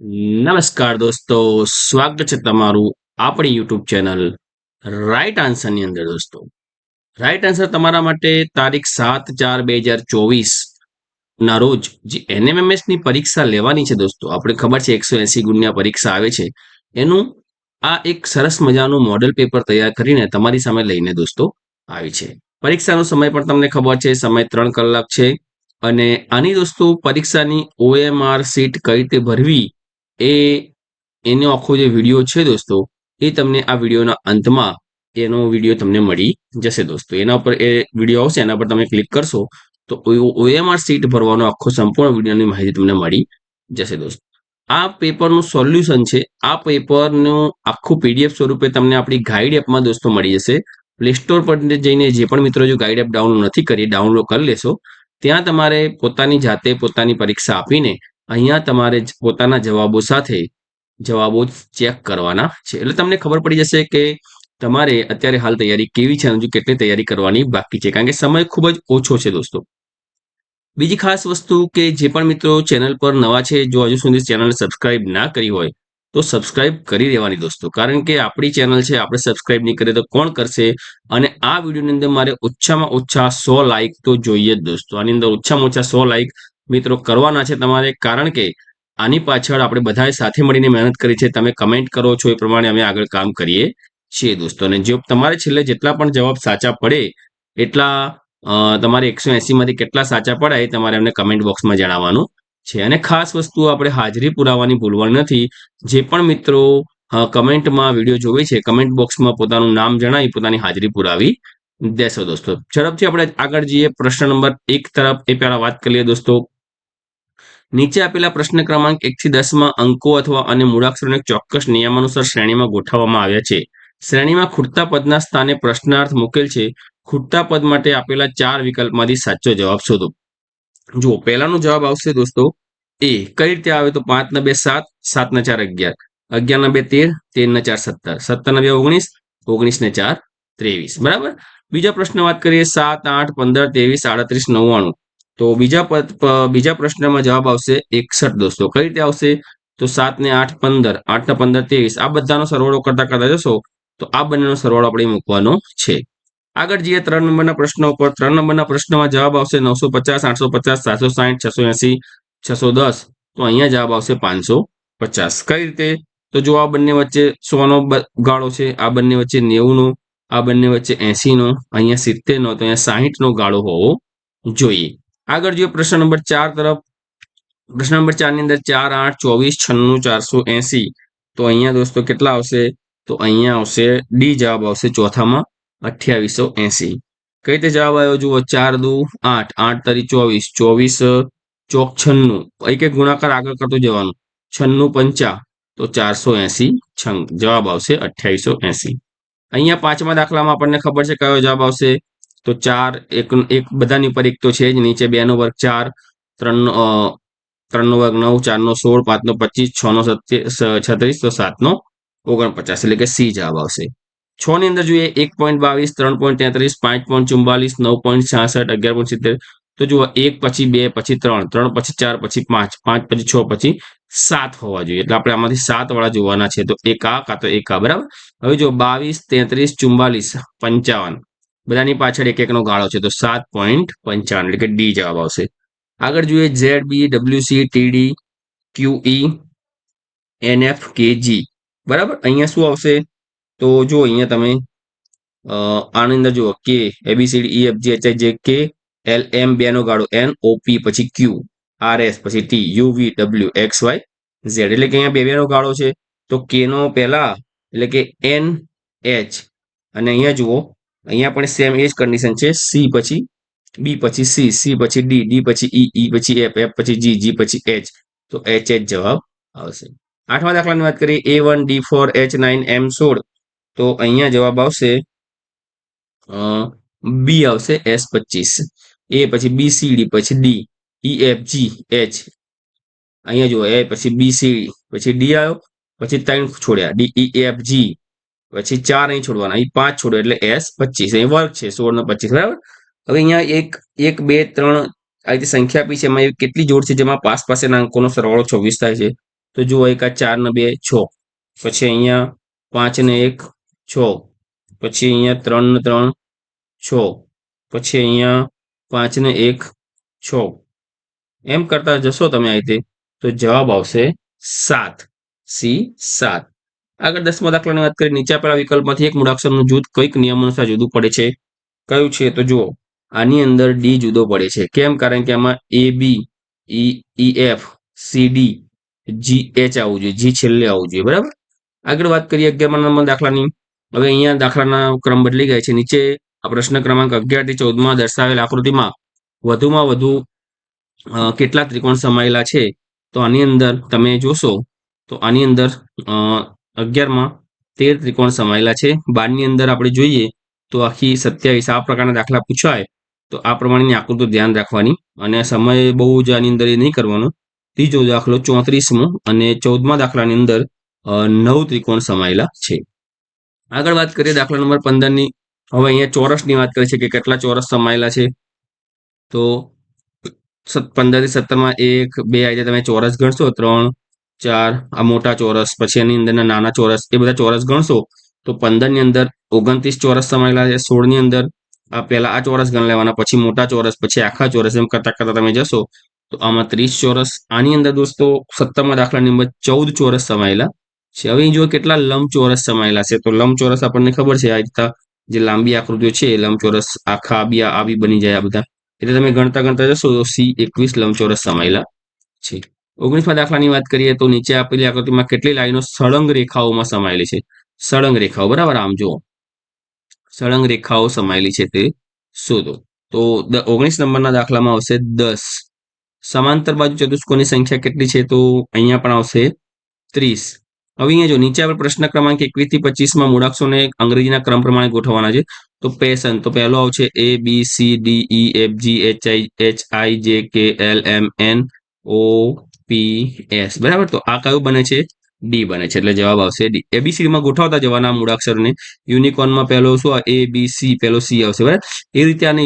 નમસ્કાર દોસ્તો, સ્વાગત છે તમારું આપણી યુટ્યુબ ચેનલ રાઈટ આન્સરની અંદર દોસ્તો. રાઈટ આન્સર તમારા માટે તારીખ સાત ચાર બે હજાર ચોવીસ ના રોજ જે એનએમએમએસની પરીક્ષા લેવાની છે દોસ્તો, આપણે ખબર છે એકસો એસી ગુણની પરીક્ષા આવે છે, એનું આ એક સરસ મજાનું મોડેલ પેપર તૈયાર કરીને તમારી સામે લઈને દોસ્તો આવી છે. પરીક્ષાનો સમય પણ તમને ખબર છે, સમય ત્રણ કલાક છે, અને આની દોસ્તો પરીક્ષાની ઓએમઆર સીટ કઈ રીતે ભરવી એ એનો આખો જે વીડિયો છે દોસ્તો, એ તમને આ વિડીયોના અંતમાં એનો વીડિયો તમને મળી જશે દોસ્તો. એના ઉપર એ વીડિયો આવશે, એના પર તમે ક્લિક કરશો, તો ઓએમઆર સીટ ભરવાનો આખો સંપૂર્ણ વિડીયોની માહિતી તમને મળી જશે દોસ્તો. આ પેપરનું સોલ્યુશન છે, આ પેપરનું આખું પીડીએફ સ્વરૂપે તમને આપણી ગાઈડ એપમાં દોસ્તો મળી જશે. પ્લે સ્ટોર પર જઈને જે પણ મિત્રો જો ગાઈડ એપ ડાઉનલોડ નથી કરી ડાઉનલોડ કરી લેશો, ત્યાં તમારે પોતાની જાતે પોતાની પરીક્ષા આપીને અહીંયા તમારે પોતાના જવાબો સાથે જવાબો ચેક કરવાના છે. એટલે તમને ખબર પડી જશે કે તમારે અત્યારે હાલ તૈયારી કેવી છે હજુ કેટલી તૈયારી કરવાની બાકી છે. કારણ કે સમય ખૂબ જ ઓછો છે દોસ્તો. બીજી ખાસ વસ્તુ કે જે પણ મિત્રો ચેનલ પર નવા છે, જો હજુ સુધી ચેનલ સબસ્ક્રાઇબ ના કરી હોય, તો સબસ્ક્રાઇબ કરી દેવાની દોસ્તો. કારણ કે આપણી ચેનલ છે, આપણે સબસ્ક્રાઇબ નહીં કરીએ તો કોણ કરશે? અને આ વિડીયોની અંદર મારે ઓછામાં ઓછા સો લાઇક તો જોઈએ જ દોસ્તો. આની અંદર ઓછામાં ઓછા સો લાઇક મિત્રો, કરવાના છે તમારે કારણ કે આની પાછળ આપણે બધાએ સાથે મળીને મહેનત કરી છે. તમે કમેન્ટ કરો છો એ પ્રમાણે અમે આગળ કામ કરીએ છીએ દોસ્તો. અને જો તમારે છેલ્લે જેટલા પણ જવાબ સાચા પડે, એટલા તમારે એકસો એસીમાંથી કેટલા સાચા પડે એ તમારે અમને કમેન્ટ બોક્સમાં જણાવવાનું છે. અને ખાસ વસ્તુ આપણે હાજરી પુરાવાની ભૂલવાની નથી. જે પણ મિત્રો કમેન્ટમાં વીડિયો જોવે છે કમેન્ટ બોક્સમાં પોતાનું નામ જણાવી, પોતાની હાજરી પુરાવી દેશો દોસ્તો. ઝડપથી આપણે આગળ જઈએ. પ્રશ્ન નંબર એક તરફ એ પહેલા વાત કરીએ દોસ્તો. નીચે આપેલા પ્રશ્ન ક્રમાંક એક થી દસમાં અંકો અથવા અને મૂળાક્ષરોને ચોક્કસ નિયમાનુસાર શ્રેણીમાં ગોઠવવામાં આવ્યા છે. શ્રેણીમાં ખૂટતા પદના સ્થાને પ્રશ્નાર્થ મૂકેલ છે. ખૂટતા પદ માટે આપેલા ચાર વિકલ્પમાંથી સાચો જવાબ શોધો. જુઓ, પહેલાનો જવાબ આવશે દોસ્તો એ, કઈ રીતે આવે તો પાંચ ના બે સાત સાત ના ચાર અગિયાર. અગિયાર ના બે તેર તેર ના ચાર સત્તર. સત્તર ના બે ઓગણીસ ઓગણીસ ને ચાર ત્રેવીસ. બરાબર? બીજા પ્રશ્ન વાત કરીએ સાત, આઠ, પંદર, ત્રેવીસ, આડત્રીસ, નવ્વાણું. તો બીજા બીજા પ્રશ્નમાં જવાબ આવશે એકસઠ દોસ્તો. કઈ રીતે આવશે? તો સાત ને આઠ પંદર, આઠ ને પંદર ત્રેવીસ. આ બધાનો સરવાળો કરતા કરતા જશો, તો આ બંનેનો સરવાળો આપણે મૂકવાનો છે. આગળ જઈએ ત્રણ નંબરના પ્રશ્નો ઉપર. ત્રણ નંબરના પ્રશ્નમાં જવાબ આવશે નવસો પચાસ, આઠસો પચાસ, સાતસો સાઠ છસો એસી, છસો દસ. તો અહીંયા જવાબ આવશે પાંચસો પચાસ. કઈ રીતે? તો જો આ બંને વચ્ચે સોનો ગાળો છે, આ બંને વચ્ચે નેવું નો આ બંને વચ્ચે એસી નો અહીંયા સિત્તેર નો તો અહીંયા સાહીઠ નો ગાળો હોવો જોઈએ. આગળ જોઈએ પ્રશ્ન નંબર ચાર તરફ. પ્રશ્ન નંબર ચારની અંદર ચાર, આઠ, ચોવીસ, છન્નું, ચારસો એસી. તો અહીંયા દોસ્તો કેટલા આવશે? તો અહીંયા આવશે, ડી જવાબ આવશે ચોથામાં અઠ્યાવીસો એસી. કઈ રીતે જવાબ આવ્યો જુઓ? ચાર, દુ, આઠ. આઠ તરી ચોવીસ. ચોવીસ, ચોક છન્નું. એક એક ગુણાકાર આગળ કરતો જવાનું. છન્નું પંચા. તો ચારસો એસી જવાબ આવશે અઠ્યાવીસો એસી. અહીંયા પાંચમા દાખલામાં આપણને ખબર છે કયો જવાબ આવશે? તો ચાર, એક એક બધાની ઉપર એક તો છે જ, નીચે બે નો વર્ગ ચાર, ત્રણ ત્રણ નો વર્ગ નવ ચાર નો સોળ પાંચ નો પચીસ છ નો છત્રીસ, તો સાત નો ઓગણપચાસ, એટલે કે સી જવાબ આવશે. છ ની અંદર જોઈએ, એક પોઈન્ટ બાવીસ, ત્રણ પોઈન્ટ તેત્રીસ, પાંચ પોઈન્ટ ચુમ્બાલીસ નવ પોઈન્ટ છાસઠ, અગિયાર પોઈન્ટ સિત્તેર, તો જુઓ, એક પછી બે, પછી ત્રણ ત્રણ પછી ચાર, પછી પાંચ પાંચ પછી છ, પછી સાત હોવા જોઈએ. એટલે આપણે આમાંથી સાત વાળા જોવાના છે, તો એક આ કાં તો એક આ, બરાબર? હવે જો બાવીસ, તેત્રીસ ચુમ્બાલીસ પંચાવન બધાની પાછળ એક એકનો ગાળો છે, તો સાત પોઈન્ટ પંચાવન એટલે કે ડી જવાબ આવશે. આગળ જોઈએ Z B WC TD Q NF N F K G બરાબર? અહીંયા શું આવશે? તો જો અહીંયા તમે આની અંદર જુઓ કે ABCD E F G H J K L એમ બે નો ગાળો એન ઓપી પછી ક્યુ આર એસ પછી T U V W X Y Z એટલે કે અહીંયા બે બે નો ગાળો છે. તો કે નો પહેલા, એટલે કે એન એચ અને અહીંયા જુઓ અહીંયા પણ સેમ એ જ કન્ડિશન છે. સી પછી બી પછી સી સી પછી ડી ડી પછી ઈ ઈ પછી એફ એફ પછી જી જી પછી એચ તો એચ એચ જવાબ આવશે. આઠમા દાખલાની વાત કરીએ A one D four H nine M સોળ. તો અહીંયા જવાબ આવશે બી આવશે એસ પચીસ. એ પછી બી સી ડી પછી D E F G H અહીંયા જુઓ એ પછી બી સી પછી ડી આવ્યો, પછી ત્રણ છોડ્યા. ડી ઈ એફ જી પછી ચાર અહીં છોડવાના. અહીં પાંચ છોડો એટલે એસ પચીસ. અહીં વર્ગ છે, સોળ નો પચીસ, બરાબર? હવે અહીંયા એક એક, બે, ત્રણ આ રીતે સંખ્યા આપી છે. એમાં કેટલી જોડ છે? જેમાં પાસ પાસેના અંકોનો સરવાળો છવ્વીસ થાય છે. તો જુઓ, એક આ ચાર ને બે, છ. પછી અહીંયા પાંચ ને એક, છ. પછી અહીંયા ત્રણ ને ત્રણ, છ. પછી અહીંયા પાંચ ને એક, છ. એમ કરતા જશો તમે આ રીતે, તો જવાબ આવશે સાત. સી સાત. આગળ દસમા દાખલાની વાત કરીએ, નીચે આપેલા વિકલ્પમાંથી એક મૂળાક્ષરનું જૂથ કંઈક નિયમ અનુસાર જુદું પડે છે. કયું છે? તો જુઓ, આની અંદર ડી જુદો પડે છે. કેમ? કારણ કે આમાં A B E F C D G H આવવું જોઈએ. જી છેલ્લે આવવું જોઈએ. બરાબર? આગળ વાત કરીએ અગિયાર નંબર દાખલાની. હવે અહીંયા દાખલાના ક્રમ બદલી ગયા છે. નીચે આ પ્રશ્ન ક્રમાંક અગિયારથી ચૌદમાં દર્શાવેલ આકૃતિમાં વધુમાં વધુ કેટલા ત્રિકોણ સમાયેલા છે? તો આની અંદર તમે જોશો, તો આની અંદર અગિયારમાં તેર ત્રિકોણ સમાયેલા છે. બારની અંદર આપણે જોઈએ તો આખી સત્યાવીસ આ પ્રકારના દાખલા પૂછાય તો આ પ્રમાણેની આકૃતિ ધ્યાન રાખવાની અને સમય બહુ જ આની અંદર એ નહીં કરવાનો. ત્રીજો દાખલો ચોત્રીસમો અને ચૌદમા દાખલાની અંદર નવ ત્રિકોણ સમાયેલા છે. આગળ વાત કરીએ દાખલા નંબર પંદરની હવે અહીંયા ચોરસની વાત કરીએ છીએ કે કેટલા ચોરસ સમાયેલા છે? તો પંદરથી સત્તરમાં એક, બે આજે તમે ચોરસ ગણશો, ત્રણ ચાર, આ મોટા ચોરસ, પછી એની અંદરના નાના ચોરસ, એ બધા ચોરસ ગણશો, તો પંદરની અંદર ઓગણત્રીસ ચોરસ સમાયેલા છે સોળની અંદર આ પહેલા આ ચોરસ ગણ લેવાના, પછી મોટા ચોરસ, પછી આખા ચોરસ, એમ કરતા કરતા તમે જશો, તો આમાં ત્રીસ ચોરસ. આની અંદર દોસ્તો સત્તરમાં દાખલાની અંદર ચૌદ ચોરસ સમાયેલા છે. હવે જો કેટલા લંબચોરસ સમાયેલા છે. તો લંબચોરસ આપણને ખબર છે, આ રીતના જે લાંબી આકૃતિઓ છે, એ લંબચોરસ આખા બી આવી બની જાય આ બધા. એટલે તમે ગણતા ગણતા જશો તો સી એકવીસ લંબચોરસ સમાયેલા છે. ઓગણીસમાં દાખલાની વાત કરીએ તો નીચે આપેલી આકૃતિમાં કેટલી લાઈનો સળંગ રેખાઓમાં સમાયેલી છે? સળંગ રેખાઓ, બરાબર? આમ જુઓ. સળંગ રેખાઓ સમાયેલી છે તે શોધો. તો ઓગણીસ નંબરના દાખલામાં આવશે દસ. સમાંતર બાજુ ચતુષ્કોની સંખ્યા કેટલી છે? તો અહીંયા પણ આવશે ત્રીસ. હવે અહીંયા જો નીચે આપણે પ્રશ્ન ક્રમાંક એકવીસથી પચીસમાં મૂળાક્ષરોને અંગ્રેજીના ક્રમ પ્રમાણે ગોઠવવાના છે, તો પેશન, તો પહેલો આવશે A B C D E F G H I H I J K L M N O P S બરાબર? તો આ કયું બને છે? ડી બને છે. એટલે જવાબ આવશે ડી એબીસીમાં ગોઠવતા જવાના મૂળાક્ષરને યુનિકોર્નમાં પહેલો શું એ બી સી પહેલો સી આવશે. બરાબર? એ રીતે આને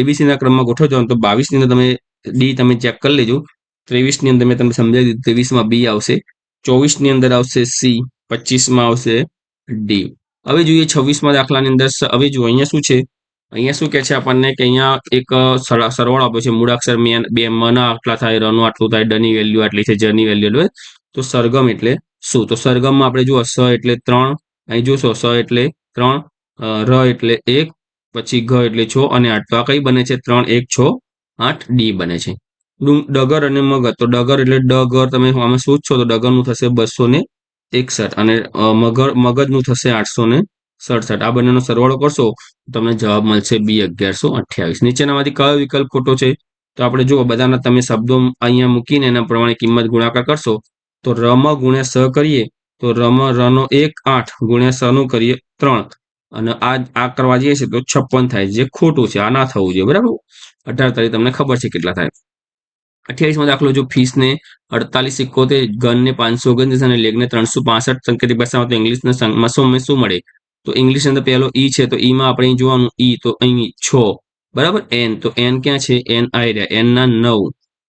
એબીસીના ક્રમમાં ગોઠવજો. તો બાવીસની અંદર તમે ડી તમે ચેક કરી લેજો. ત્રેવીસની અંદર મેં તમને સમજાવી દીધું. ત્રેવીસમાં બી આવશે. ચોવીસની અંદર આવશે સી પચીસમાં આવશે ડી હવે જોઈએ છવ્વીસમાં દાખલાની અંદર હવે જો અહીંયા શું છે? અહીંયા શું કે છે આપણને કે અહીંયા એક સરવાળો આપ્યો છે, મૂળાક્ષર બે મના આટલા થાય, રનું, આટલું થાય, ડની વેલ્યુ આટલી છે, જની વેલ્યુ તો સરગમ એટલે શું? તો સરગમમાં આપણે જુઓ, સ એટલે ત્રણ, અહીં જોશો, સ એટલે ત્રણ ર એટલે એક, પછી ઘ એટલે છ અને આઠ. તો આ કઈ બને છે? ત્રણ, એક, છ, આઠ, ડી બને છે. ડગર અને મગર. તો ડગર એટલે ડગર, તમે આમાં શું છો તો ડગરનું થશે બસો ને એકસઠ અને મગર, મગજનું થશે આઠસો ને સડસઠ. આ બંનેનો સરવાળો કરશો તમને જવાબ મળશે બી અગિયારસો અઠ્યાવીસ. નીચેનામાંથી કયો વિકલ્પ ખોટો છે? તો આપણે જુઓ, બધાના તમે શબ્દો અહીંયા મૂકીને એના પ્રમાણે કિંમત ગુણાકાર કરશો. તો રમ ગુણ્યા સ કરીએ, તો રમ રનો એક આઠ ગુણ્યા સ નું કરીએ ત્રણ. અને આ આ કરવા જઈએ છીએ તો છપ્પન થાય. જે ખોટું છે આ ના થવું જોઈએ, બરાબર? અઢાર તારીખ તમને ખબર છે કેટલા થાય. અઠ્યાવીસમાં દાખલો જો ફીસને અડતાલીસ એકોતેર ગનને પાંચસો ઓગણત્રીસ અને લેગને ત્રણસો પાસઠ સંકેતિક ભાષામાં તો ઇંગ્લિશના શું શું મળે? તો ઇંગ્લિશ અંદર પહેલો ઈ છે, તો ઈમાં આપણે જોવાનું ઈ તો અહીં છ. બરાબર? એન તો એન ક્યાં છે? એન આવી રહ્યા. એન ના નવ.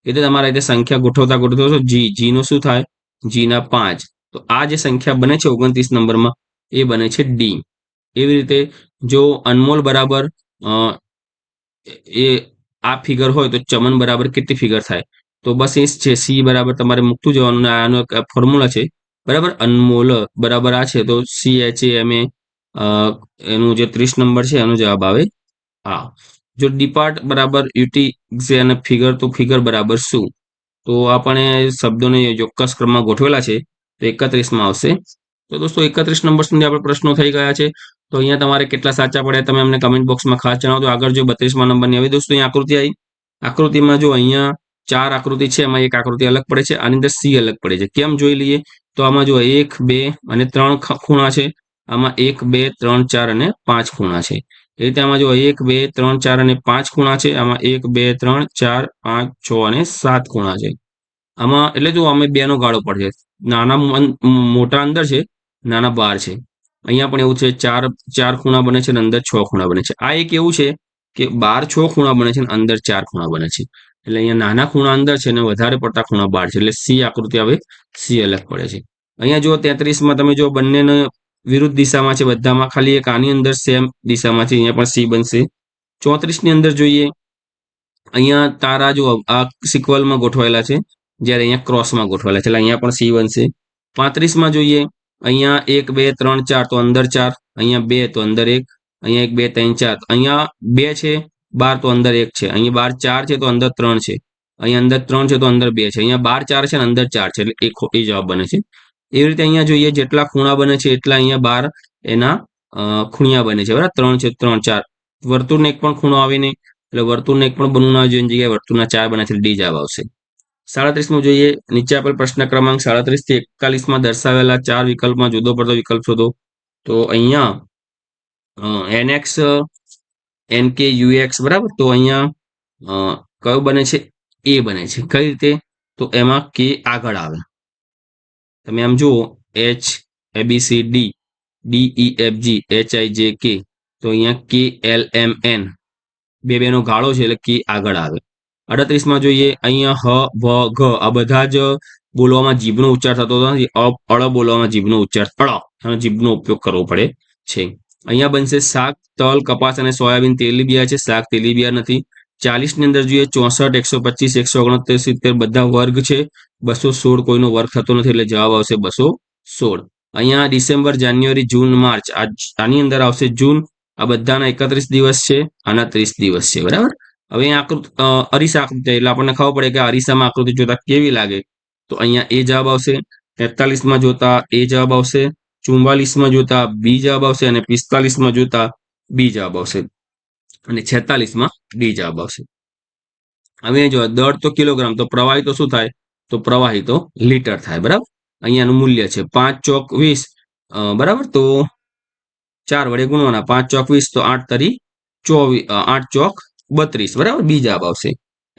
એટલે તમારા રીતે સંખ્યા ગોઠવતા ગોઠવતો જી જી નું શું થાય? જી ના પાંચ. તો આ જે સંખ્યા બને છે ઓગણત્રીસ નંબરમાં, એ બને છે ડી એવી રીતે જો અનમોલ બરાબર એ, આ ફિગર હોય તો ચમન બરાબર કેટલી ફિગર થાય? તો બસ એ છે. સી બરાબર તમારે મૂકતું જવાનું. આનો ફોર્મ્યુલા છે. બરાબર? અનમોલ બરાબર આ છે. તો સી એચ એમ એ એનું જે ત્રીસ નંબર છે, એનો જવાબ આવે. હા. જો ડિપાર્ટ બરાબર યુટી અને ફિગર તો ફિગર બરાબર શું? તો આપણે શબ્દોને ચોક્કસ ક્રમમાં ગોઠવેલા છે, તો એકત્રીસમાં આવશે. તો દોસ્તો, એકત્રીસ નંબર સુધી આપણે પ્રશ્નો થઈ ગયા છે. તો અહીંયા તમારે કેટલા સાચા પડ્યા તમે અમને કમેન્ટ બોક્સમાં ખાસ જણાવો આગળ જો બત્રીસમાં નંબરની આવી, દોસ્તો અહીંયા આકૃતિ આવી. આકૃતિમાં જો અહીંયા ચાર આકૃતિ છે, એમાં એક આકૃતિ અલગ પડે છે, આની અંદર સી અલગ પડે છે. કેમ જોઈ લઈએ? તો આમાં જો એક, બે અને ત્રણ ખૂણા છે. આમાં એક, બે, ત્રણ, ચાર અને પાંચ ખૂણા છે. એ રીતે આમાં જો એક, બે, ત્રણ, ચાર અને પાંચ ખૂણા છે, આમાં એક, બે, ત્રણ, ચાર, પાંચ, છ અને સાત ખૂણા છે. આમાં એટલે જો અમે બેનો ગાળો પડશે નાના મોટા અંદર છે, નાના બાર છે. અહીંયા પણ એવું છે, ચાર ચાર ખૂણા બને છે અને અંદર છ ખૂણા બને છે. આ એક એવું છે કે બાર, છ ખૂણા બને છે અને અંદર ચાર ખૂણા બને છે. એટલે અહીંયા નાના ખૂણા અંદર છે અને વધારે પડતા ખૂણા બહાર છે. એટલે સી આકૃતિ આવે સી અલગ પડે છે. અહીંયા જો તેત્રીસમાં તમે જો બંનેને વિરુદ્ધ દિશામાં છે. બધામાં ખાલી એક આની અંદર સેમ દિશામાં છે અહીંયા પણ સી બનશે. ચોત્રીસની અંદર જોઈએ, અહીંયા તારા જો આ સિક્વલમાં ગોઠવાયેલા છે, જ્યારે અહીંયા ક્રોસમાં ગોઠવાયેલા છે. એટલે અહીંયા પણ સી બનશે. પાંત્રીસમાં જોઈએ, અહીંયા એક, બે, ત્રણ, ચાર, તો અંદર ચાર, અહીંયા બે, તો અંદર એક, અહીંયા એક, બે, ત્રણ, ચાર. અહીંયા બે છે, બાર, તો અંદર એક છે. અહીંયા બાર, ચાર છે, તો અંદર ત્રણ છે. અહીંયા અંદર ત્રણ છે, તો અંદર બે છે. અહીંયા બાર, ચાર છે ને અંદર ચાર છે. એટલે એ જવાબ બને છે. એવી રીતે અહીંયા જોઈએ જેટલા ખૂણા બને છે એટલા અહીંયા બાર એના ખૂણિયા બને છે. બરાબર? ત્રણ છે, ત્રણ, ચાર. વર્તુળને એક પણ ખૂણો આવે નહીં એટલે વર્તુળને એક પણ બનવું ના જોઈએ એની જગ્યાએ વર્તુળના ચાર બને છે ડી જવાબ આવશે. સાડત્રીસમાં જોઈએ, નીચે આપેલ પ્રશ્ન ક્રમાંક સાડત્રીસથી એકતાલીસમાં દર્શાવેલા ચાર વિકલ્પમાં જુદો પડતો વિકલ્પ શોધો. તો અહીંયા એનએક્સ એનકે યુએક્સ બરાબર? તો અહીંયા કયો બને છે? એ બને છે. કઈ રીતે? તો એમાં કે આગળ આવે. તમે આમ જુઓ H A B C D D E F G H I J K તો અહીંયા કે એલ એમ એન બે બેનો ગાળો છે એટલે કે આગળ આવે. અડત્રીસમાં જોઈએ, અહીંયા હ ભ ઘ, આ બધા જ બોલવામાં જીભનો ઉચ્ચાર થતો નથી અળ બોલવામાં જીભનો ઉચ્ચાર, અળ. અને જીભનો ઉપયોગ કરવો પડે છે. અહીંયા બનશે શાક, તલ, કપાસ અને સોયાબીન તેલીબિયા છે. શાક તેલીબિયા નથી. ચાલીસની અંદર જોઈએ, ચોસઠ એકસો પચીસ એકસો ઓગણત્રીસ સિત્તેર બધા વર્ગ છે. બસો સોળ કોઈનો વર્ગ થતો નથી એટલે જવાબ આવશે બસો સોળ. અહીંયા ડિસેમ્બર, જાન્યુઆરી, જૂન, માર્ચ આની અંદર આવશે જૂન. આ બધાના એકત્રીસ દિવસ છે, આના ત્રીસ દિવસ છે, બરાબર? હવે આકૃતિ અરીસા આકૃતિ એટલે આપણને ખબર પડે કે અરીસામાં આકૃતિ જોતા કેવી લાગે. તો અહીંયા એ જવાબ આવશે, તેતાલીસમાં જોતા એ જવાબ આવશે ચુમ્બાલીસમાં જોતા બી જવાબ આવશે અને પિસ્તાલીસમાં જોતા બી જવાબ આવશે. અને છેતાલીસમાં ડી જવાબ આવશે. હવે જો દર તો કિલોગ્રામ, તો પ્રવાહી તો શું થાય? તો પ્રવાહી તો લીટર થાય, બરાબર? અહીંયાનું મૂલ્ય છે પાંચ ચોક વીસ બરાબર? તો ચાર વડે ગુણવાના પાંચ ચોક વીસ, તો આઠ તરી ચોવીસ આઠ ચોક બત્રીસ, બરાબર? બી જવાબ આવશે.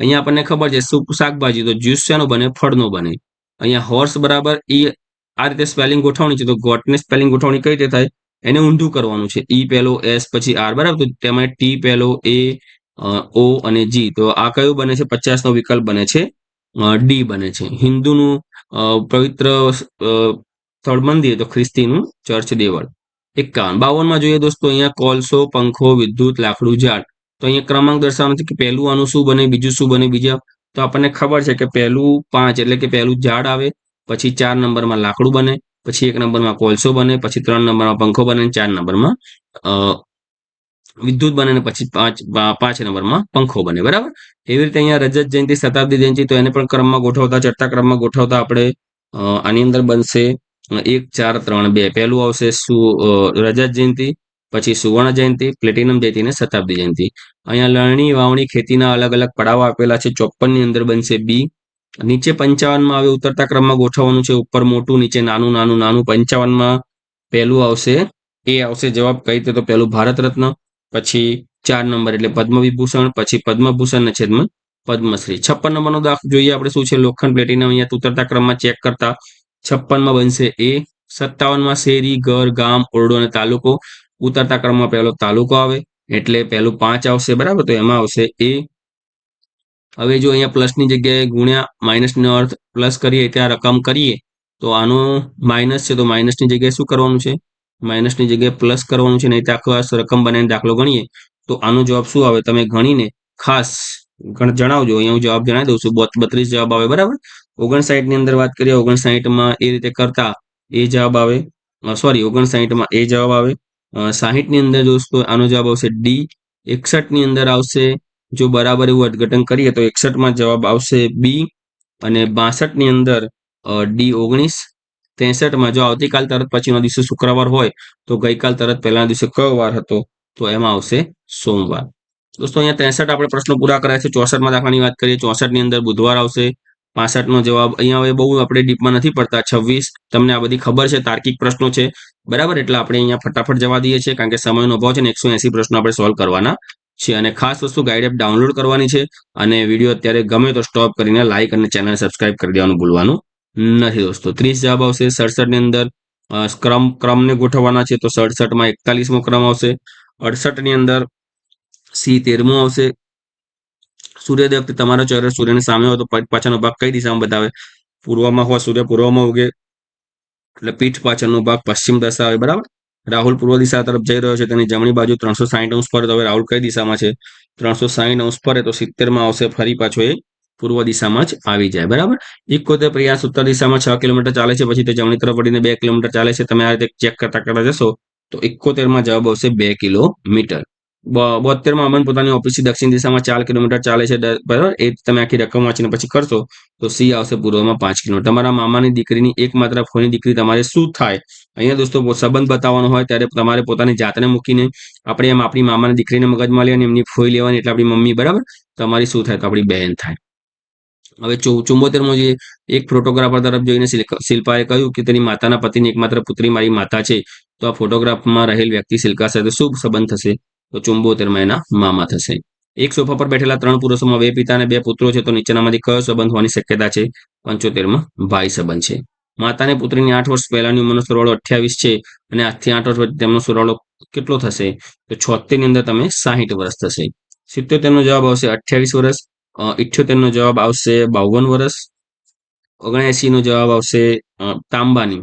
અહીંયા આપણને ખબર છે શાકભાજી તો જ્યુસ શેનો બને? ફળનો બને. અહીંયા હોર્સ બરાબર ઈ આ રીતે સ્પેલિંગ ગોઠવણી છે, તો ગોટની સ્પેલિંગ ગોઠવણી કઈ રીતે થાય? એને ઊંધું કરવાનું છે. ઈ પહેલો એસ, પછી આર, બરાબર? તો તેમાં ટી પહેલો એ ઓ અને જી. તો આ કયું બને છે? પચાસ નો વિકલ્પ બને છે. ડી બને છે. હિન્દુનું પવિત્ર સ્થળ મંદિર, તો ખ્રિસ્તીનું ચર્ચ દેવળ. એકાવન. બાવનમાં જોઈએ દોસ્તો, અહીંયા કોલસો, પંખો, વિદ્યુત, લાકડું, ઝાડ. તો અહીંયા ક્રમાંક દર્શાવવાનો છે કે પહેલું આનું શું બને, બીજું શું બને, બીજા. તો આપણને ખબર છે કે પહેલું પાંચ, એટલે કે પહેલું ઝાડ આવે, પછી ચાર નંબરમાં લાકડું બને. પછી એક નંબરમાં કોલસો બને, પછી ત્રણ નંબરમાં પંખો બને ચાર નંબરમાં વિદ્યુત બને અને પછી પાંચ પાંચ નંબરમાં પંખો બને, બરાબર? એવી રીતે અહીંયા રજત જયંતિ, શતાબ્દી જયંતિ, તો એને પણ ક્રમમાં ગોઠવતા, ચડતા ક્રમમાં ગોઠવતા આપણે આની અંદર બનશે એક, ચાર, ત્રણ, બે. પહેલું આવશે સુ રજત જયંતિ, પછી સુવર્ણ જયંતિ, પ્લેટિનમ જયંતિ અને શતાબ્દી જયંતિ. અહીંયા લણણી, વાવણી, ખેતીના અલગ અલગ પડાવો આપેલા છે ચોપનની અંદર બનશે બી. નીચે પંચાવનમાં હવે ઉતરતા ક્રમમાં ગોઠવવાનું છે, ઉપર મોટું, નીચે નાનું નાનું નાનું, પંચાવનમાં પહેલું આવશે, એ આવશે જવાબ, કઈ રીતે? તો પહેલું ભારત રત્ન પછી ચાર નંબર એટલે પદ્મ વિભૂષણ પછી પદ્મભૂષણ ને છેદમાં પદ્મશ્રી. છપ્પન નંબરનો દાખલો જોઈએ આપણે, શું છે? લોખંડ પ્લેટિનમ, અહીંયા ઉતરતા ક્રમમાં ચેક કરતા છપ્પનમાં બનશે એ. સત્તાવનમાં શેરી, ઘર, ગામ, ઓરડો અને તાલુકો. ઉતરતા ક્રમમાં પહેલો તાલુકો આવે, એટલે પહેલું પાંચ આવશે, બરાબર? તો એમાં આવશે એ હવે જો અહીંયા પ્લસની જગ્યાએ ગુણ્યા માઇનસનો અર્થ પ્લસ કરીએ, ત્યાં રકમ કરીએ, તો આનો માઇનસ છે, તો માઇનસની જગ્યાએ શું કરવાનું છે? માઇનસની જગ્યાએ પ્લસ કરવાનું છે, નહીં તો આખો રકમ બનાવીને દાખલો ગણીએ. તો આનો જવાબ શું આવે? તમે ગણીને ખાસ જણાવજો. અહીંયા હું જવાબ જણાવી દઉં છું. બોત- બત્રીસ જવાબ આવે, બરાબર? ઓગણસાઠની અંદર વાત કરીએ, ઓગણસાઠમાં એ રીતે કરતા એ જવાબ આવે. સોરી ઓગણસાઠમાં એ જવાબ આવે. સાહીઠની અંદર જોશો આનો જવાબ આવશે ડી એકસઠની અંદર આવશે જો બરાબર એવું અર્થઘટન કરીએ તો એકસઠમાં જવાબ આવશે બી અને બાસઠની અંદર ડી ઓગણીસ, ત્રેસઠમાં જો આવતીકાલ તરત પછીનો દિવસે શુક્રવાર હોય, તો ગઈકાલ તરત પહેલાના દિવસે કયો વાર હતો? તો એમાં આવશે સોમવાર. દોસ્તો, અહીંયા ત્રેસઠ આપણે પ્રશ્નો પૂરા કર્યા છે. ચોસઠમાં દાખલાની વાત કરીએ, ચોસઠની અંદર બુધવાર આવશે. પાસઠનો જવાબ અહીંયા હવે બહુ આપણે ડીપમાં નથી પડતા. છવ્વીસ, તમને આ બધી ખબર છે, તાર્કિક પ્રશ્નો છે. બરાબર? એટલે આપણે અહીંયા ફટાફટ જવા દઈએ છીએ, કારણ કે સમયનો અભાવ છે ને એકસો એસી પ્રશ્નો આપણે સોલ્વ કરવાના છે અને ખાસ વસ્તુ ગાઈડ એપ ડાઉનલોડ કરવાની છે અને વીડિયો અત્યારે ગમે તો સ્ટોપ કરીને લાઇક અને ચેનલ સબસ્ક્રાઇબ કરી દેવાનું ભૂલવાનું નથી દોસ્તો. ત્રીસ જવાબ આવશે, સડસઠની અંદર ક્રમ, ક્રમને ગોઠવવાના છે તો સડસઠમાં એકતાલીસમો ક્રમ આવશે, અડસઠની અંદર સી તેરમો આવશે. સૂર્યોદય વખતે તમારો ચહેરો સૂર્યની સામે હોય તો પાછળનો ભાગ કઈ દિશામાં બતાવે? પૂર્વમાં હોય, સૂર્ય પૂર્વમાં ઉગે, એટલે પીઠ પાછળનો ભાગ પશ્ચિમ દર્શાવે બરાબર? રાહુલ પૂર્વ દિશા તરફ જઈ રહ્યો છે. તેની જમણી બાજુ ત્રણસો સાહીઠ અંશ પર. હવે રાહુલ કઈ દિશામાં છે? ત્રણસો સાહીઠ અંશ પર. તો સિત્તેરમાં આવશે. ફરી પાછો એ પૂર્વ દિશામાં જ આવી જાય. બરાબર? ઇકોતેર પ્રયાસ ઉત્તર દિશામાં છ કિલોમીટર ચાલે છે. પછી તે જમણી તરફ વળીને બે કિલોમીટર ચાલે છે. તમે આ રીતે ચેક કરતા કરતા જશો તો ઇકોતેરમાં જવાબ આવશે બે કિલોમીટર. બોતેરમાં અમન પોતાની ઓફિસથી દક્ષિણ દિશામાં ચાર કિલોમીટર ચાલે છે બરાબર? એ તમે આખી રકમ વાંચીને પછી કરશો, તો સી આવશે પૂર્વમાં પાંચ કિલોમીટર. તમારા મામાની દીકરીની એકમાત્ર ફોની દીકરી તમારે શું થાય? અહીંયા દોસ્તો સંબંધ બતાવવાનો હોય ત્યારે તમારે પોતાની જાતને મૂકીને આપણે એમ આપણી મામાની દીકરીને મગજમાં લેવાની એમની ફોઈ લેવાની એટલે આપણી મમ્મી, બરાબર? તમારી શું થાય? તો આપણી બહેન થાય. હવે ચુંબોતેરમો જે એક ફોટોગ્રાફર તરફ જોઈને શિલ્પાએ કહ્યું કે તેની માતાના પતિની એકમાત્ર પુત્રી મારી માતા છે. તો આ ફોટોગ્રાફમાં રહેલ વ્યક્તિ શિલ્કા સાથે શું સંબંધ થશે? તો ચુંબોતેરમાં એના મામા થશે. એક સોફા પર બેઠેલા ત્રણ પુરુષોમાં બે પિતા અને બે પુત્રો છે, તો નીચેનામાંથી કયો સંબંધ હોવાની શક્યતા છે. પંચોતેરમાં ભાઈ સંબંધ છે. માતાને પુત્રીની આઠ વર્ષ પહેલાની ઉંમરનો સરવાળો અઠ્યાવીસ છે અને આજથી આઠ વર્ષ તેમનો સરવાળો કેટલો થશે? તો છોતેરની અંદર તમે સાહીઠ વર્ષ થશે. સિત્તોતેર નો જવાબ આવશે અઠ્યાવીસ વર્ષ. ઇઠ્યોતેર નો જવાબ આવશે બાવન વર્ષ. ઓગણએસી નો જવાબ આવશે તાંબાની.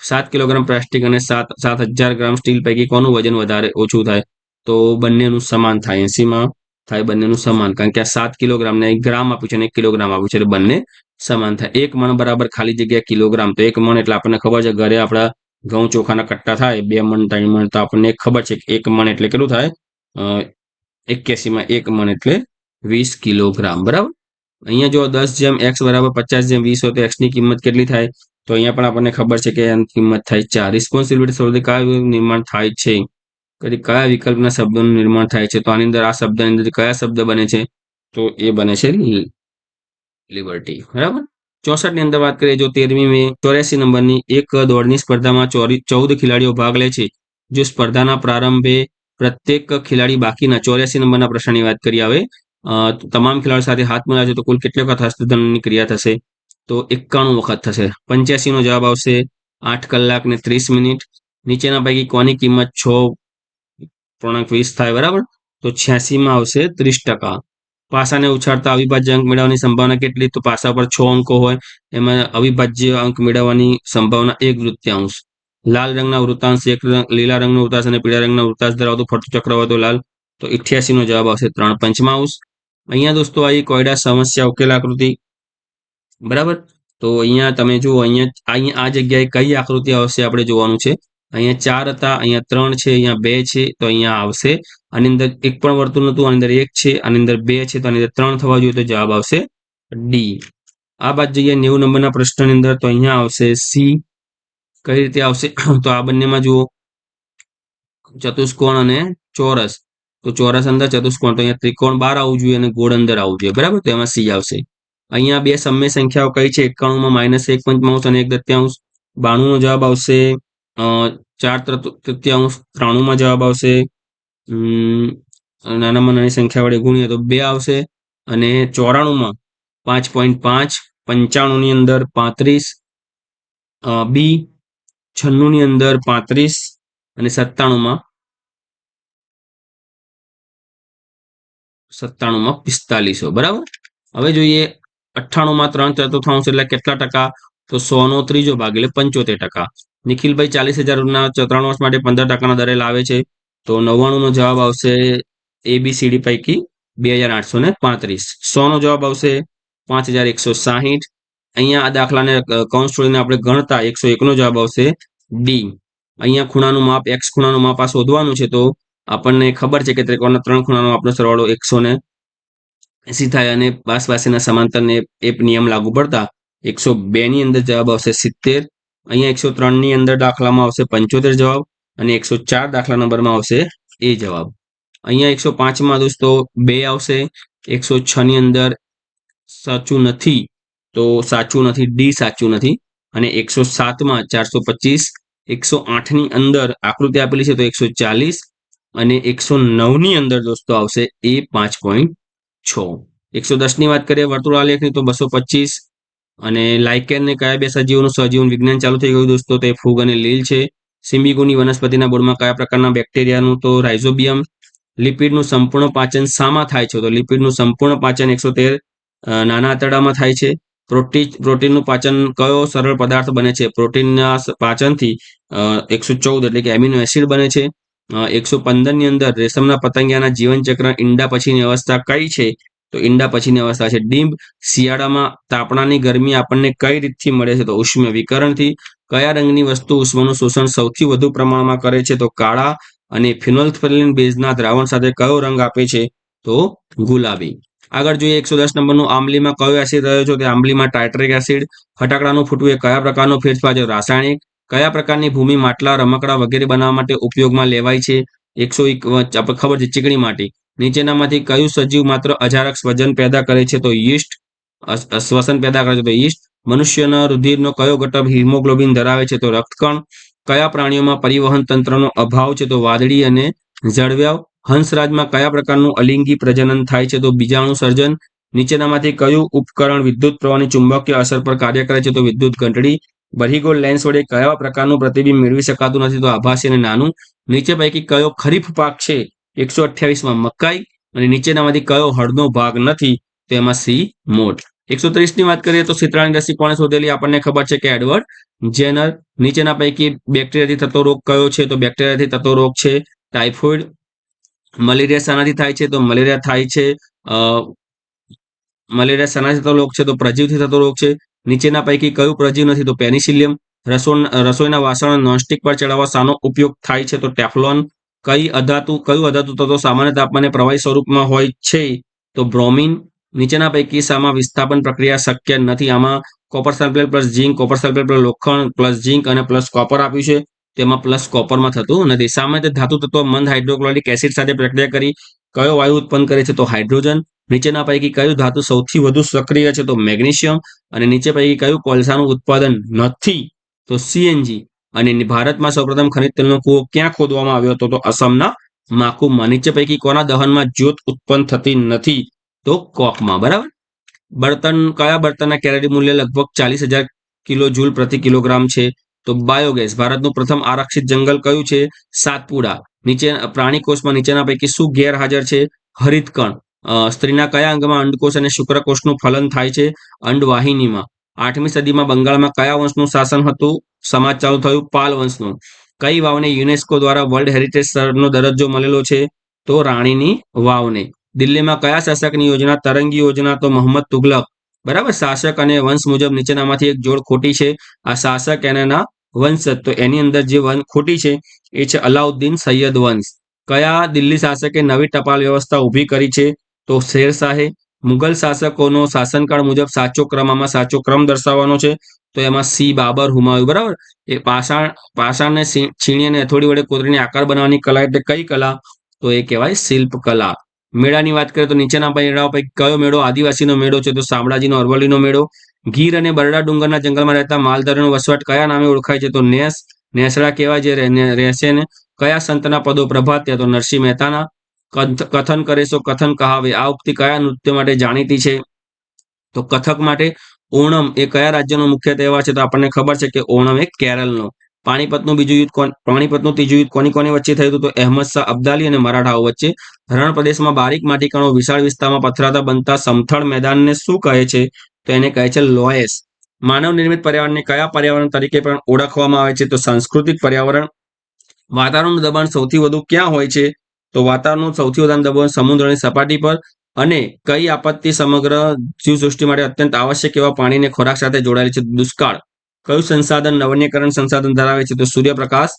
સાત કિલોગ્રામ પ્લાસ્ટિક અને સાત સાત હજાર ગ્રામ સ્ટીલ પૈકી કોનું વજન વધારે ઓછું થાય? તો બંનેનું સમાન થાય. એસીમાં થાય બંનેનું સમાન. કારણ કે આ સાત કિલોગ્રામ ને એક ગ્રામ આપ્યું છે અને એક કિલોગ્રામ આપ્યું છે, એટલે બંને સમાન થાય. એક મણ બરાબર ખાલી જગ્યા કિલોગ્રામ. તો એક મણ એટલે આપણને ખબર છે, ઘરે આપણા ઘઉં ચોખાના કટ્ટા થાય, બે મણ, ત્રણ મણ, તો આપણને ખબર છે કે એક મણ એટલે કેટલું થાય? એક્યાસીમાં એક મણ એટલે વીસ કિલોગ્રામ. બરાબર? અહીંયા જો દસ જેમ એક્સ બરાબર પચાસ જેમ વીસ હોય તો એક્સની કિંમત કેટલી થાય? તો અહીંયા પણ આપણને ખબર છે કે એની કિંમત થાય ચાર રિસ્પોન્સિબિલિટી શબ્દ કયા નિર્માણ થાય છે? કદી કયા વિકલ્પના શબ્દોનું નિર્માણ થાય છે? તો આની અંદર આ શબ્દની અંદર કયા શબ્દ બને છે? તો એ બને છે લિબર્ટી. બરાબર? ચોસઠની અંદર વાત કરીએ જો તેરમી મે ચોર્યાસી નંબરની એક દોડની સ્પર્ધામાં ચૌદ ખેલાડીઓ ભાગ લે છે. જો સ્પર્ધાના પ્રારંભે પ્રત્યેક ખેલાડી બાકીના ચોર્યાસી નંબરના પ્રશ્નની વાત કરીએ હવે તમામ ખેલાડીઓ સાથે હાથ છે તો કુલ કેટલી વખત હસ્તધનની ક્રિયા થશે? તો એકાણું વખત થશે. પંચ્યાસી નો જવાબ આવશે આઠ કલાક ને ત્રીસ મિનિટ. નીચેના પૈકી કોની કિંમત છ પૂર્ણાંક વીસ થાય, બરાબર? તો છ્યાસીમાં આવશે ત્રીસ ટકા. પાસાને ઉછાળતા અવિભાજ્ય અંક મેળવવાની સંભાવના કેટલી? તો પાસા પર છ અંકો હોય, એમાં અવિભાજ્ય અંક મેળવવાની સંભાવના એક વૃત્યાંશ લાલ રંગના વૃત્તાંશ, એક લીલા રંગનો વૃત્તાંશ અને પીળા રંગના વૃત્તાંશ ધરાવતું ફરતું ચક્ર હોય તો લાલ. તો ઇઠ્યાસી નો જવાબ આવશે ત્રણ પંચમાંશ. અહીંયા દોસ્તો આવી કોયડા સમસ્યા ઉકેલ આકૃતિ. બરાબર? તો અહીંયા તમે જુઓ, અહીંયા અહીંયા આ જગ્યાએ કઈ આકૃતિ આવશે આપણે જોવાનું છે? અહીંયા ચાર હતા, અહીંયા ત્રણ છે, અહીંયા બે છે, તો અહીંયા આવશે. આની અંદર એક પણ વર્તુળ નતું, આની અંદર એક છે, આની અંદર બે છે, તો આની અંદર ત્રણ થવા જોઈએ તો જવાબ આવશે ડી આ બાદ જઈએ નેવું નંબરના પ્રશ્નની અંદર, તો અહીંયા આવશે સી કઈ રીતે આવશે? તો આ બંનેમાં જુઓ. ચતુષ્કોણ અને ચોરસ. તો ચોરસ અંદર ચતુષ્કોણ, તો અહીંયા ત્રિકોણ બાર આવવું જોઈએ અને ગોળ અંદર આવવું જોઈએ. બરાબર? તો એમાં સી આવશે. અહીંયા બે સમય સંખ્યાઓ કઈ છે? એકાણુંમાં માઇનસ એક પંચમાંશ અને એક દત્યાંશ. બાણુંનો જવાબ આવશે ચાર તૃત્યાંશ. ત્રાણુંમાં જવાબ આવશે નાનામાં નાની સંખ્યા વડે ગુણીએ તો બે આવશે. અને ચોરાણુંમાં પાંચ પોઈન્ટ પાંચ, પંચાણુંની અંદર પાંત્રીસ બી, છન્નુંની અંદર પાંત્રીસ અને સત્તાણુંમાં સત્તાણુંમાં પિસ્તાલીસો. બરાબર? હવે જોઈએ અઠ્ઠાણુંમાં ત્રણ ચતુર્થાંશ એટલે કેટલા ટકા? તો સો નો ત્રીજો ભાગ એટલે પંચોતેર ટકા. નિખિલભાઈ ચાલીસ હજારના ત્રણ વર્ષ માટે પંદર ટકાના દરે લાવે છે. તો નવ્વાણું નો જવાબ આવશે એબીસીડી પૈકી બે હજાર આઠસો ને પાંત્રીસ. સો નો જવાબ આવશે પાંચ હજાર એકસો સાહીઠ. અહીંયા આ દાખલાને કૌંસ છોડીને આપણે ગણતા એકસો એકનો જવાબ આવશે ડી અહીંયા ખૂણાનું માપ એક્સ ખૂણાનું માપ આ શોધવાનું છે તો આપણને ખબર છે કે ત્રિકોણના ત્રણ ખૂણાનો આપણો સરવાળો એકસો ને એસી થાય અને પાસપાસીના સમાંતરને એ નિયમ લાગુ પડતા એકસો બે ની અંદર જવાબ આવશે સિત્તેર, અહીંયા એકસો ત્રણની અંદર દાખલામાં આવશે પંચોતેર જવાબ અને એકસો ચાર દાખલા નંબરમાં આવશે એ જવાબ. અહીંયા એકસો પાંચમાં દોસ્તો બે આવશે, એકસો છ ની અંદર સાચું નથી તો સાચું નથી, ડી સાચું નથી અને એકસો સાતમાં ચારસો પચીસ, એકસો આઠની અંદર આકૃતિ આપેલી છે તો એકસો ચાલીસ અને એકસો નવની અંદર દોસ્તો આવશે એ પાંચ પોઈન્ટ છ. એકસો દસની વાત કરીએ, વર્તુળ આલેખની તો બસો પચીસ. અને લાઇકેનને કયા બે સજીવોનું સજીવન વિજ્ઞાન ચાલુ થઈ ગયું દોસ્તો? તે ફૂગ અને લીલ છે. સિમ્બિગોની વનસ્પતિના બોર્ડમાં કયા પ્રકારના બેક્ટેરિયાનું તો રાઇઝોબિયમ? લિપિડનું સંપૂર્ણ પાચન શામાં થાય છે? તો લિપિડનું સંપૂર્ણ પાચન એકસો તેર નાના આંતરડામાં થાય છે. પ્રોટીન પ્રોટીનનું પાચન કયો સરળ પદાર્થ બને છે? પ્રોટીનના પાચનથી એકસો ચૌદ એટલે કે એમિનો એસિડ બને છે. એકસો પંદરની અંદર રેશમના પતંગિયાના જીવનચક્ર ઈંડા પછીની અવસ્થા કઈ છે? તો ઈંડા પછીની અવસ્થા છે ડીંબ. શિયાળામાં તાપણાની ગરમી આપણને કઈ રીતથી મળે છે? તો ઉષ્મ્ય વિકરણથી કયા રંગની વસ્તુ ઉષ્મનું શોષણ સૌથી વધુ પ્રમાણમાં કરે છે? તો કાળા અને ફિનોલ્ફેલિન બેઝના દ્રાવણ સાથે કયો રંગ આપે છે? તો ગુલાબી. આગળ જોઈએ એકસો દસ નંબરનું આંબલીમાં કયો એસિડ રહ્યો છે? તો આંબલીમાં ટાઇટ્રિક એસિડ. ફટાકડાનું ફૂટવું એ કયા પ્રકારનો ફેરફાર છે? રાસાયણિક. કયા પ્રકારની ભૂમિ માટલા, રમકડા વગેરે બનાવવા માટે ઉપયોગમાં લેવાય છે? એકસો આપણે ખબર છે, ચીકણી માટી. નીચેનામાંથી કયું સજીવ માત્ર અજારક સ્વજન પેદા કરે છે? તો યીસ્ટ શ્વસન પેદા કરે છે. તો યીસ્ટ, મનુષ્યના રુધિરનો કયો ઘટક હિમોગ્લોબિન ધરાવે છે? તો રક્તકણ. કયા પ્રાણીઓમાં પરિવહન તંત્રનો અભાવ છે? તો વાદળી અને જળવ્યાવ હંસરાજમાં કયા પ્રકારનું અલિંગી પ્રજનન થાય છે? તો બીજાણુ સર્જન. નીચેનામાંથી કયું ઉપકરણ વિદ્યુત પ્રવાહની ચુંબકીય અસર પર કાર્ય કરે છે? તો વિદ્યુત ઘંટડી. બરીગોલ લેન્સ વડે કયા પ્રકારનું પ્રતિબિંબ મેળવી શકાતું નથી? તો આભાસી અને નાનું. નીચે પૈકી કયો ખરીફ પાક છે? એકસો અઠ્યાવીસમાં મકાઈ અને નીચેનામાંથી કયો હળનો ભાગ નથી? તો એમાં સી, મોટ. એકસો ત્રીસની વાત કરીએ તો શીતળાની રસી કોણે શોધેલી? આપણને ખબર છે કે એડવર્ડ જેનર. નીચેના પૈકી બેક્ટેરિયાથી થતો રોગ કયો છે? તો બેક્ટેરિયાથી થતો રોગ છે ટાઇફોઇડ. મલેરિયા શાનાથી થાય છે? તો મલેરિયા થાય છે મલેરિયા શાનાથી થતો રોગ છે, તો પ્રજીવથી થતો રોગ છે. નીચેના પૈકી કયું પ્રજીવ નથી, તો પેનિસિલિયમ. રસો રસોઈના વાસણ નોનસ્ટિક પર ચડાવવા સાનો ઉપયોગ થાય છે, તો ટેફલોન. કઈ અધાતુ, કયું અધાતુ થતો સામાન્ય તાપમાને પ્રવાહી સ્વરૂપમાં હોય છે, તો બ્રોમિન. નીચેના પૈકી સામાં વિસ્થાપન પ્રક્રિયા શક્ય નથી. આમાં copper sulphate plus zinc, copper sulphate plus લોખંડ, પ્લસ ઝીંક અને પ્લસ કોપર આપ્યું છે. તેમાં પ્લસ કોપરમાં થતું નથી. સામાન્ય ધાતુ તત્વ મંદ હાઇડ્રોક્લોરિક એસિડ સાથે પ્રક્રિયા કરી કયો વાયુ ઉત્પન્ન કરે છે, તો હાઇડ્રોજન. નીચેના પૈકી કયું ધાતુ સૌથી વધુ સક્રિય છે? તો મેગ્નેશિયમ અને નીચે પૈકી કયું કોલસાનું ઉત્પાદન નથી? તો સીએનજી. અને ભારતમાં સૌપ્રથમ ખનિજ તેલનો કૂવો ક્યાં ખોદવામાં આવ્યો હતો? તો અસમના માકુમમાં નીચે પૈકી કોના દહનમાં જ્યોત ઉત્પન્ન થતી નથી? તો કોકમાં. બરાબર? બળતણ, કયા બળતણના કેલરી મૂલ્ય લગભગ ચાલીસ હજાર કિલો જૂલ પ્રતિ કિલોગ્રામ છે? તો બાયોગેસ. ભારતનું પ્રથમ આરક્ષિત જંગલ કયું છે? સાતપુડા. નીચે પ્રાણી કોષમાં નીચેના પૈકી શું ગેરહાજર છે? હરિતકણ. સ્ત્રીના કયા અંગમાં અંડકોષ અને શુક્રકોષનું ફલન થાય છે? અંડવાહિનીમાં. આઠમી સદીમાં બંગાળમાં કયા વંશનું શાસન હતું? સમાજ ચાલુ થયું પાલ વંશનું. કઈ વાવને યુનેસ્કો દ્વારા વર્લ્ડ હેરિટેજ સ્થળનો દરજ્જો મળેલો છે? તો રાણીની વાવને. દિલ્હીમાં કયા શાસકની યોજના? તરંગી યોજના તો મોહમ્મદ તુગલક. બરાબર? શાસક અને વંશ મુજબ નીચેનામાંથી એક જોડ ખોટી છે. આ શાસક એના વંશ તો એની અંદર જે વંશ ખોટી છે, એ છે અલાઉદ્દીન સૈયદ વંશ. કયા દિલ્હી શાસકે નવી ટપાલ વ્યવસ્થા ઊભી કરી છે? તો શેરશાહે મુગલ શાસકોનો શાસનકાળ મુજબ સાચો ક્રમ, આમાં સાચો ક્રમ દર્શાવવાનો છે. તો એમાં સી બાબર હુમાયુ, બરાબર? એ પાષાણ, પાષાણને છીણી અને હથોડી વડે કોતરીને આકાર બનાવવાની કલા એટલે કઈ કલા? તો એ કહેવાય શિલ્પ કલા મેળાની વાત કરીએ તો નીચેના મેળાઓ પૈકી કયો મેળો આદિવાસીનો મેળો છે? તો શામળાજીનો, અરવલ્લીનો મેળો. ગીર અને બરડા ડુંગરના જંગલમાં રહેતા માલધારીનો વસવાટ કયા નામે ઓળખાય છે? તો નેસ, નેસડા કહેવાય જે રહેશે ને કયા સંતના પદો પ્રભાત્ય તો નરસિંહ મહેતાના કથન કરેશો કથન કહાવે. આ ઉક્તિ કયા નૃત્ય માટે જાણીતી છે? તો કથક માટે ઓણમ એ કયા રાજ્યનો મુખ્ય તહેવાર છે? તો આપણને ખબર છે કે ઓણમ એ કેરળનો. પાણીપતનું બીજું યુદ્ધ પાણીપતનું ત્રીજું યુદ્ધ કોની કોની વચ્ચે થયું હતું? તો અહેમદ શાહ અબ્દાલી અને મરાઠાઓ વચ્ચે. રણ પ્રદેશમાં બારીક માટીકણો વિશાળ વિસ્તારમાં પથરાતા બનતા સમથળ મેદાનને શું કહે છે? તો એને કહે છે લોએસ માનવ નિર્મિત પર્યાવરણને કયા પર્યાવરણ તરીકે પણ ઓળખવામાં આવે છે? તો સાંસ્કૃતિક પર્યાવરણ. વાતાવરણનું દબાણ સૌથી વધુ ક્યાં હોય છે? તો વાતાવરણનું સૌથી વધારે દબાણ સમુદ્રની સપાટી પર અને કઈ આપત્તિ સમગ્ર જીવસૃષ્ટિ માટે અત્યંત આવશ્યક એવા પાણીને ખોરાક સાથે જોડાયેલી છે? દુષ્કાળ. કયું સંસાધન નવનીકરણ સંસાધન ધરાવે છે? તો સૂર્યપ્રકાશ.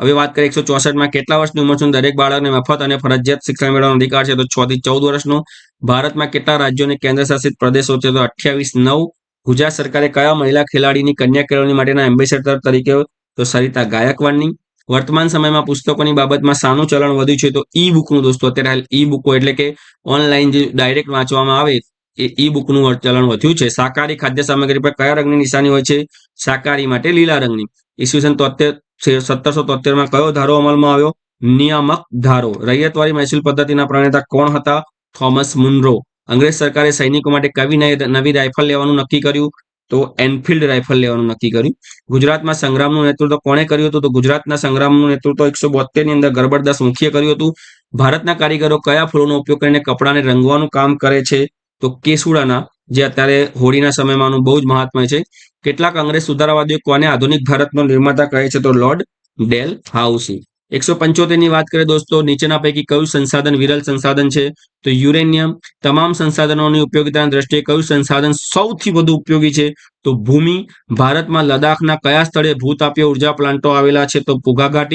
હવે વાત કરીએ એકસો ચોસઠમાં કેટલા વર્ષની ઉંમર સુધી દરેક બાળકને મફત અને ફરજિયાત શિક્ષણ મેળવવાનો અધિકાર છે? તો છ થી ચૌદ વર્ષનો. ભારતમાં કેટલા રાજ્યો અને કેન્દ્ર શાસિત પ્રદેશો છે? તો અઠ્યાવીસ, નવ. ગુજરાત સરકારે કયા મહિલા ખેલાડીની કન્યા કેળવણી માટેના એમ્બેસેડર તરીકે તો સરિતા ગાયકવાડની. વર્તમાન સમયમાં પુસ્તકોની બાબતમાં સાનું ચલણ વધ્યું છે, તો ઈ બુકનું દોસ્તો, અત્યારે હાલ ઈ બુકો એટલે કે ઓનલાઈન જે ડાયરેક્ટ વાંચવામાં આવે, એ ઈ બુકનું ચલણ વધ્યું છે. શાકાહારી ખાદ્ય સામગ્રી પર કયા રંગની નિશાની હોય છે? શાકાહારી માટે લીલા રંગની. ઈસવીસન તોતેર સત્તરસો તોતેરમાં કયો ધારો અમલમાં આવ્યો? નિયામક ધારો. રૈયતવાળી મહેસૂલ પદ્ધતિના પ્રણેતા કોણ હતા? Thomas Munro. અંગ્રેજ સરકારે સૈનિકો માટે કવિ નવી રાઇફલ લેવાનું નક્કી કર્યું. તો એનફિલ્ડ રાઇફલ લેવાનું નક્કી કર્યું. ગુજરાતમાં સંગ્રામનું નેતૃત્વ કોણે કર્યું હતું? તો ગુજરાતના સંગ્રામનું નેતૃત્વ એકસો બોતેરની અંદર ગરબરદાસ મુખીએ કર્યું હતું. ભારતના કારીગરો કયા ફૂલોનો ઉપયોગ કરીને કપડાને રંગવાનું કામ કરે છે? તો કેસુડાના, જે અત્યારે હોળીના સમયમાંનું બહુ જ મહાત્મય છે. કેટલાક અંગ્રેજ સુધારાવાદીઓ કોને આધુનિક ભારતનો નિર્માતા કહે છે? તો લોર્ડ ડેલ હાઉસી. એકસો પંચોતેરની વાત કરીએ દોસ્તો, નીચેના પૈકી કયું સંસાધન વિરલ સંસાધન છે? તો યુરેનિયમ, તમામ સંસાધનોની ઉપયોગિતાની દ્રષ્ટિએ કયું સંસાધન સૌથી વધુ ઉપયોગી છે? તો ભૂમિ, ભારતમાં લદ્દાખના કયા સ્થળે ભૂતાપીય ઊર્જા પ્લાન્ટો આવેલા છે? તો પુગા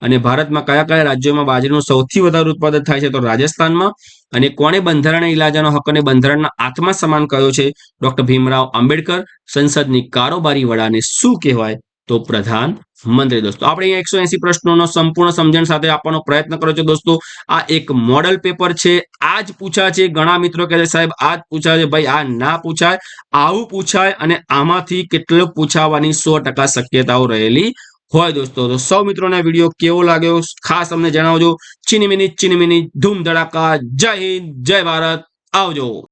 અને ભારતમાં કયા કયા રાજ્યોમાં બાજરીનું સૌથી વધારે ઉત્પાદન થાય છે? તો રાજસ્થાનમાં અને કોણે બંધારણ ઇલાજાનો હક અને બંધારણના આત્મા સમાન કયો છે? ડોક્ટર ભીમરાવ આંબેડકર, સંસદની કારોબારી વડાને શું કહેવાય? તો પ્રધાન મંત્રી દોસ્તો, આપણે એકસો એસી પ્રશ્નોનો સંપૂર્ણ સમજણ સાથે આપવાનો પ્રયત્ન કર્યો છે દોસ્તો. આ એક મોડલ પેપર છે આ જ પૂછા છે, ઘણા મિત્રો કહે છે, સાહેબ આ જ પૂછાય છે, ભાઈ, આ ના પૂછાય, આવું પૂછાય અને આમાંથી કેટલું પૂછાવાની સો શક્યતાઓ રહેલી હોય દોસ્તો. તો સૌ મિત્રોને વીડિયો કેવો લાગ્યો, ખાસ અમને જણાવજો. ચીની મિની ચીની મિની ધૂમ ધડાકા જય હિન્દ, જય ભારત, આવજો.